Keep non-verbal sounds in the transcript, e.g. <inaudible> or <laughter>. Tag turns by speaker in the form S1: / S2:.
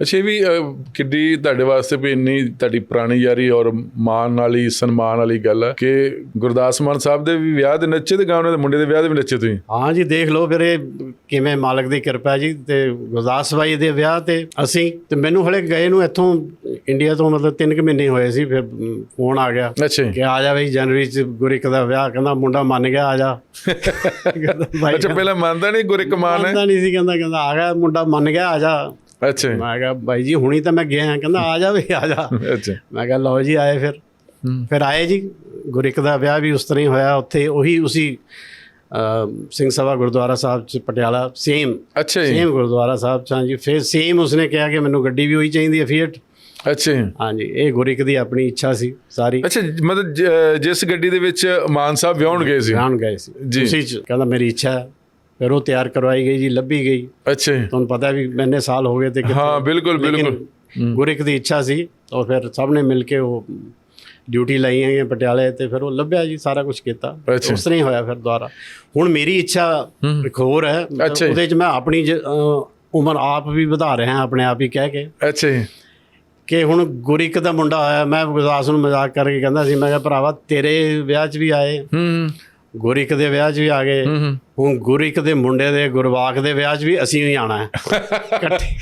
S1: ਅੱਛਾ ਵੀ ਕਿੱਡੀ ਤੁਹਾਡੇ ਵਾਸਤੇ ਵੀ ਇੰਨੀ ਤੁਹਾਡੀ ਪੁਰਾਣੀ ਯਾਰੀ ਔਰ ਮਾਣ ਵਾਲੀ ਸਨਮਾਨ ਵਾਲੀ ਗੱਲ ਹੈ ਕਿ ਗੁਰਦਾਸ ਮਾਨ ਸਾਹਿਬ ਦੇ ਵੀ ਵਿਆਹ ਦੇ ਨੱਚੇ ਤੇ ਗਾਉਣੇ ਦੇ ਮੁੰਡੇ ਦੇ ਵਿਆਹ ਦੇ ਵੀ ਨੱਚੇ ਤੁਸੀਂ?
S2: ਹਾਂ ਜੀ ਦੇਖ ਲਓ ਫਿਰ ਇਹ ਕਿਵੇਂ ਮਾਲਕ ਦੀ ਕਿਰਪਾ ਜੀ ਤੇ ਗੁਰਦਾਸ ਬਾਈ ਦੇ ਵਿਆਹ ਤੇ ਅਸੀਂ ਤੇ ਮੈਨੂੰ ਹਲੇ ਗਏ ਨੂੰ ਇੱਥੋਂ ਇੰਡੀਆ ਤੋਂ ਮਤਲਬ 3 ਕੁ ਮਹੀਨੇ ਹੋਏ ਸੀ ਫਿਰ ਫੋਨ ਆ ਗਿਆ। ਕਿ ਆ ਜਾ ਬਈ ਜਨਵਰੀ ਚ ਗੁਰਿਕ ਦਾ ਵਿਆਹ ਕਹਿੰਦਾ ਮੁੰਡਾ ਮੰਨ ਗਿਆ ਆ ਜਾ।
S1: ਅੱਛਾ ਪਹਿਲਾਂ ਮੰਨਦਾ ਨਹੀਂ ਗੁਰਿਕ ਮਾਨ
S2: ਮੰਨਦਾ ਨਹੀਂ ਸੀ ਕਹਿੰਦਾ ਕਹਿੰਦਾ ਆ ਗਿਆ ਮੁੰਡਾ ਮੰਨ ਗਿਆ ਆ ਜਾ।
S1: ਅੱਛਾ
S2: ਮੈਂ ਕਿਹਾ ਬਾਈ ਜੀ ਹੁਣੀ ਤਾਂ ਮੈਂ ਗਿਆ ਕਹਿੰਦਾ ਆ ਜਾ ਵੀ ਆ ਜਾ।
S1: ਅੱਛਾ।
S2: ਮੈਂ ਕਿਹਾ ਲਓ ਜੀ ਆਏ ਫਿਰ। ਫਿਰ ਆਏ ਜੀ ਗੁਰਿਕ ਦਾ ਵਿਆਹ ਵੀ ਉਸ ਤਰ੍ਹਾਂ ਹੀ ਹੋਇਆ ਉੱਥੇ ਉਹੀ ਉਸੀ ਸਿੰਘ ਸਭਾ ਗੁਰਦੁਆਰਾ ਸਾਹਿਬ ਚ ਪਟਿਆਲਾ ਸੇਮ
S1: ਅੱਛਾ ਜੀ।
S2: ਸੇਮ ਗੁਰਦੁਆਰਾ ਸਾਹਿਬ ਚ ਹਾਂਜੀ ਫਿਰ ਸੇਮ ਉਸਨੇ ਕਿਹਾ ਕਿ ਮੈਨੂੰ ਗੱਡੀ ਵੀ ਉਹੀ ਚਾਹੀਦੀ ਹੈ ਫੀਟ
S1: ਅੱਛਾ ਜੀ।
S2: ਹਾਂਜੀ ਇਹ ਗੁਰਿਕ ਦੀ ਆਪਣੀ ਇੱਛਾ ਸੀ ਸਾਰੀ।
S1: ਅੱਛਾ ਮਤਲਬ ਜਿਸ ਗੱਡੀ ਦੇ ਵਿੱਚ ਮਾਨ ਸਾਹਿਬ ਵਿਆਹਣ ਗਏ ਸੀ।
S2: ਜਾਣ ਗਏ ਸੀ।
S1: ਜੀ।
S2: ਉਸੀ ਚ ਕਹਿੰਦਾ ਮੇਰੀ ਇੱਛਾ ਹੈ। ਫਿਰ ਉਹ ਤਿਆਰ ਕਰਵਾਈ ਗਈ ਜੀ ਲੱਭੀ ਗਈ।
S1: ਅੱਛਾ।
S2: ਤੁਹਾਨੂੰ ਪਤਾ ਵੀ ਮੈਨੇ ਸਾਲ ਹੋ ਗਏ ਤੇ
S1: ਹਾਂ ਬਿਲਕੁਲ ਬਿਲਕੁਲ।
S2: ਗੁਰਿਕ ਦੀ ਇੱਛਾ ਸੀ ਔਰ ਫਿਰ ਸਭ ਨੇ ਮਿਲ ਕੇ ਉਹ ਡਿਊਟੀ ਲਈ ਹੈ ਪਟਿਆਲੇ ਤੇ ਫਿਰ ਉਹ ਲੱਭਿਆ ਜੀ ਸਾਰਾ ਕੁਝ ਕੀਤਾ। ਉਸ ਤਰ੍ਹਾਂ ਹੀ ਹੋਇਆ ਫਿਰ ਦੁਬਾਰਾ। ਹੁਣ ਮੇਰੀ ਇੱਛਾ ਇੱਕ ਹੋਰ ਹੈ। ਉਹਦੇ 'ਚ ਮੈਂ ਆਪਣੀ ਉਮਰ ਆਪ ਵੀ ਵਧਾ ਰਿਹਾ ਆਪਣੇ ਆਪ ਹੀ ਕਹਿ ਕੇ।
S1: ਅੱਛਾ
S2: ਕਿ ਹੁਣ ਗੁਰਿਕ ਦਾ ਮੁੰਡਾ ਆਇਆ ਮੈਂ ਗੁਰਦਾਸ ਨੂੰ ਮਜ਼ਾਕ ਕਰਕੇ ਕਹਿੰਦਾ ਸੀ ਮੈਂ ਕਿਹਾ ਭਰਾਵਾ ਤੇਰੇ ਵਿਆਹ 'ਚ ਵੀ ਆਏ।
S1: ਹੂੰ।
S2: ਗੁਰਿਕ ਦੇ ਵਿਆਹ 'ਚ ਵੀ ਆ ਗਏ।
S1: ਹੂੰ
S2: ਹੁਣ ਗੁਰਿਕ ਦੇ ਮੁੰਡੇ ਦੇ ਗੁਰਵਾਕ ਦੇ ਵਿਆਹ 'ਚ ਵੀ ਅਸੀਂ ਹੀ ਆਣਾ ਹੈ। ਇਕੱਠੇ <laughs>